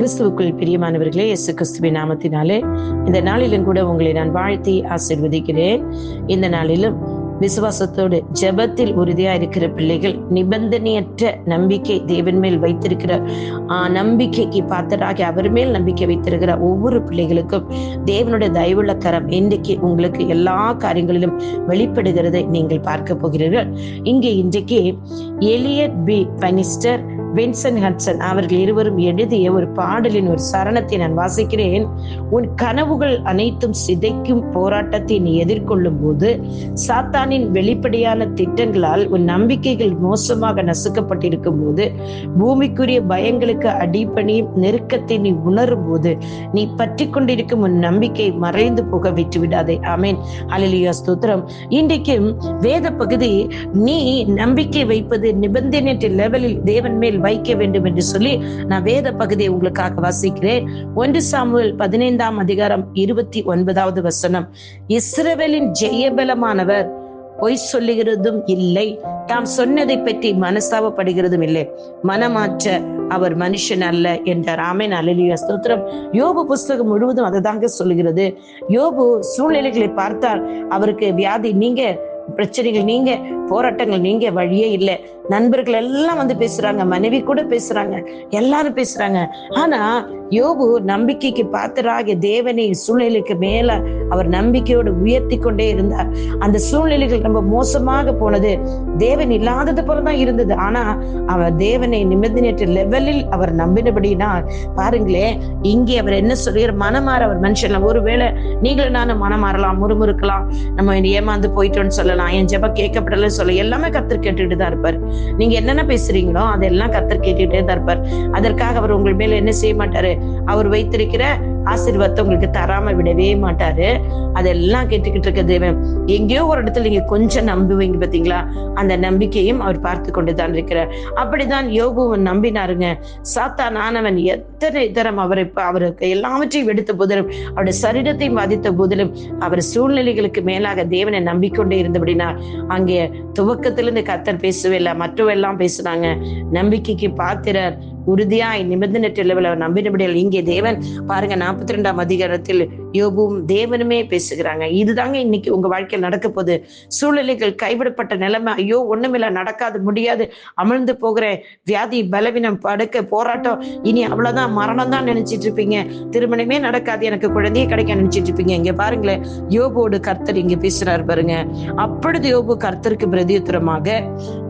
கிறிஸ்துவுக்குள் பிரியமானவர்களே இயேசு கிறிஸ்துவின் நாமத்தினாலே இந்த நாளிலும் கூட உங்களை நான் வாழ்த்தி ஆசிர்வதிக்கிறேன். இந்த நாளிலும் விசுவாசத்தோடு ஜெபத்தில் உறுதியா இருக்கிற பிள்ளைகள் நிபந்தனையற்ற நம்பிக்கை தேவன் மேல் வைத்திருக்கிற ஆஹ் நம்பிக்கைக்கு பாத்தராகி அவர் மேல் நம்பிக்கை வைத்திருக்கிற ஒவ்வொரு பிள்ளைகளுக்கும் தேவனுடைய தயவுள்ள கரம் இன்றைக்கு உங்களுக்கு எல்லா காரியங்களிலும் வெளிப்படுகிறதை நீங்கள் பார்க்க போகிறீர்கள். இங்கே இன்றைக்கு Elliott P. Bannister Vinson Hutson அவர்கள் இருவரும் எழுதிய ஒரு பாடலின் ஒரு சரணத்தை நான் வாசிக்கிறேன். உன் கனவுகள் அனைத்தும் சிதைக்கும் போராட்டத்தை நீ எதிர்கொள்ளும் போது சாத்தானின் வெளிப்படையான திட்டங்களால் உன் நம்பிக்கைகள் மோசமாக நசுக்கப்பட்டிருக்கும் போது பூமிக்குரிய பயங்களுக்கு அடிப்பணியும் நெருக்கத்தை நீ உணரும் போது நீ பற்றி கொண்டிருக்கும் உன் நம்பிக்கை மறைந்து போக விட்டு விடாதே ஆமேன். அலிலியா ஸ்தோத்திரம். இன்றைக்கும் வேத பகுதி நீ நம்பிக்கை வைப்பது நிபந்தனையற்ற லெவலில் தேவன் மேல் வைக்க வேண்டும் என்று சொல்லி நான் வேத பகுதியை உங்களுக்காக வாசிக்கிறேன். ஒன்று சாமுவேல் பதினைந்தாம் அதிகாரம் இருபத்தி ஒன்பதாவது வசனம். இஸ்ரவேலின் ஜெயபலமானவர் பொய் சொல்லுகிறதும் இல்லை. தாம் சொன்னதை பற்றி மனஸ்தாபப்படுகிறதும் இல்லை. மனமாற்ற அவர் மனுஷன் அல்ல என்றார். ஆமேன். அலலியா ஸ்தோத்திரம். யோபு புஸ்தகம் முழுவதும் அதை தாங்க சொல்லுகிறது. யோபு சூழ்நிலைகளை பார்த்தால் அவருக்கு வியாதி நீங்க பிரச்சனைகள் நீங்க போராட்டங்கள் நீங்க வழியே இல்லை. நண்பர்கள் எல்லாம் வந்து பேசுறாங்க மனைவி கூட பேசுறாங்க எல்லாரும் பேசுறாங்க. ஆனா யோபு நம்பிக்கைக்கு பாத்திராகிய தேவனை சூழ்நிலைக்கு மேல அவர் நம்பிக்கையோடு உயர்த்தி கொண்டே இருந்தார். அந்த சூழ்நிலைகள் ரொம்ப மோசமாக போனது. தேவன் இல்லாதது போலதான் இருந்தது. ஆனா அவர் தேவனை நிமிர்ந்தினேற்ற லெவலில் அவர் நம்பினபடினால் பாருங்களேன் இங்கே அவர் என்ன சொல்கிறார்? மனமாற அவர் மனுஷன். ஒருவேளை நீங்களும் நானும் மனமாறலாம் முறுமுறுக்கலாம். நம்ம ஏமாந்து போயிட்டோம்னு சொல்லலாம். என் ஜெப கேட்கப்படல சொல்ல எல்லாமே கத்தர் கேட்டுட்டு தான் இருப்பார். நீங்க என்னென்ன பேசுறீங்களோ அதெல்லாம் கத்தர் கேட்டுட்டே தான் இருப்பார். அதற்காக அவர் உங்கள் மேல என்ன செய்ய மாட்டாரு? அவர் வைத்திருக்கிற ஆசீர்வாதத்தை உங்களுக்கு தராம விடவே மாட்டாரு. அதெல்லாம் கேட்டுக்கிட்டு இருக்க தேவன். எங்கேயோ ஒரு இடத்துல நீங்க கொஞ்சம் நம்புவீங்க பாத்தீங்களா? அந்த நம்பிக்கையும் அவர் பார்த்து கொண்டுதான் இருக்கிறார். அப்படிதான் யோகுவன் நம்பினாருங்க. சாத்தான் ஆனவன் எத்தனை தரம் அவரை அவருக்கு எல்லாவற்றையும் எடுத்த போதிலும் அவருடைய சரீரத்தையும் பாதித்த போதிலும் அவர் சூழ்நிலைகளுக்கு மேலாக தேவனை நம்பிக்கொண்டே இருந்தபடினா அங்கே துவக்கத்திலிருந்து கத்தர் பேசவே இல்லை மற்றவெல்லாம் பேசுனாங்க. நம்பிக்கைக்கு பாத்திரர் உறுதியாய் நிபந்தனற்ற நம்பினபடியால் இங்கே தேவன் பாருங்க நாற்பத்தி ரெண்டாம் அதிகாரத்தில் யோபும் தேவனுமே பேசுகிறாங்க. இதுதாங்க இன்னைக்கு உங்க வாழ்க்கையில் நடக்க போகுது. சூழ்நிலைகள் கைவிடப்பட்ட நிலைமை. ஐயோ ஒண்ணுமில்ல நடக்காது முடியாது. அமிழ்ந்து போகிற வியாதி பலவீனம் படுக்க போராட்டம். இனி அவ்வளவுதான். மரணம் தான் நினைச்சிட்டு இருப்பீங்க. திருமணமே நடக்காது. எனக்கு குழந்தையே கிடைக்க நினைச்சிட்டு இருப்பீங்க. இங்க பாருங்களேன் யோபோடு கர்த்தர் இங்க பேசுறாரு பாருங்க. அப்பொழுது யோபு கர்த்தருக்கு பிரதியுத்தரமாக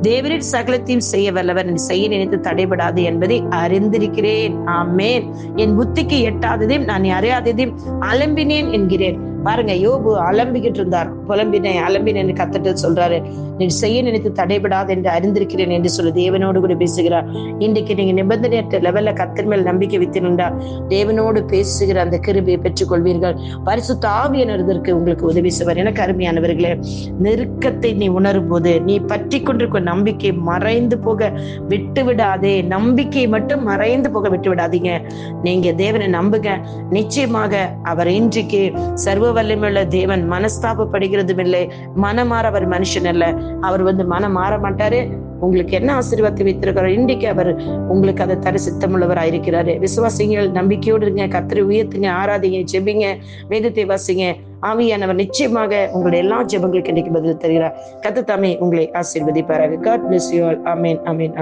தேவரின் சகலத்தையும் செய்ய வல்லவர் செய்ய நினைத்து தடைபடாது என்பதை அறிந்திருக்கிறேன். ஆமேன். என் புத்திக்கு எட்டாததையும் நான் அறியாததையும் அலம்பினேன் என்கிறேன். பாருங்க யோபு அலம்பிக்கிட்டு இருந்தார் புலம்பினேன் அலம்பினேன் கத்துட்டு சொல்றாரு. நீ செய்ய நினைத்து தடைபடாது என்று அறிந்திருக்கிறேன் என்று சொல்லி தேவனோடு கூட பேசுகிறார். இன்றைக்கு நீங்க நிபந்தனையற்ற லெவல்ல கத்தர் மேல் நம்பிக்கை வைத்திருந்தா தேவனோடு பேசுகிற அந்த கிருபியை பெற்றுக் கொள்வீர்கள் பரிசு தாவியனருக்கு உங்களுக்கு உதவி செய்வார். எனக்கு அருமையானவர்களே நெருக்கத்தை நீ உணரும் போது நீ பற்றி கொண்டிருக்கும் நம்பிக்கை மறைந்து போக விட்டு விடாதே நம்பிக்கை மட்டும் மறைந்து போக விட்டு விடாதீங்க நீங்க தேவனை நம்புங்க. நிச்சயமாக அவர் இன்றைக்கு சர்வ வல்லமையுள்ள தேவன். மனஸ்தாபப்படுகிறதும் இல்லை மனமாற அவர் மனுஷன் அல்ல. அவர் வந்து மனம் மாற மாட்டாரு. உங்களுக்கு என்ன ஆசீர்வாதத்தை வைத்திருக்கிறார் இன்றைக்கு அவர் உங்களுக்கு அதை தர சித்தமுள்ளவராக இருக்கிறாரு விசுவாசிங்கள் நம்பிக்கையோடு இருங்க. கத்திரி உயர்த்துங்க ஆராதிங்க ஜெபிங்க வேதத்தை வாசிங்க. ஆவியானவர் நிச்சயமாக உங்களுடைய எல்லா ஜெபங்களுக்கு இன்னைக்கு பதில் தருகிறார். கத்து தாமே உங்களை ஆசீர்வதிப்பாராக. God bless you all amen amen amen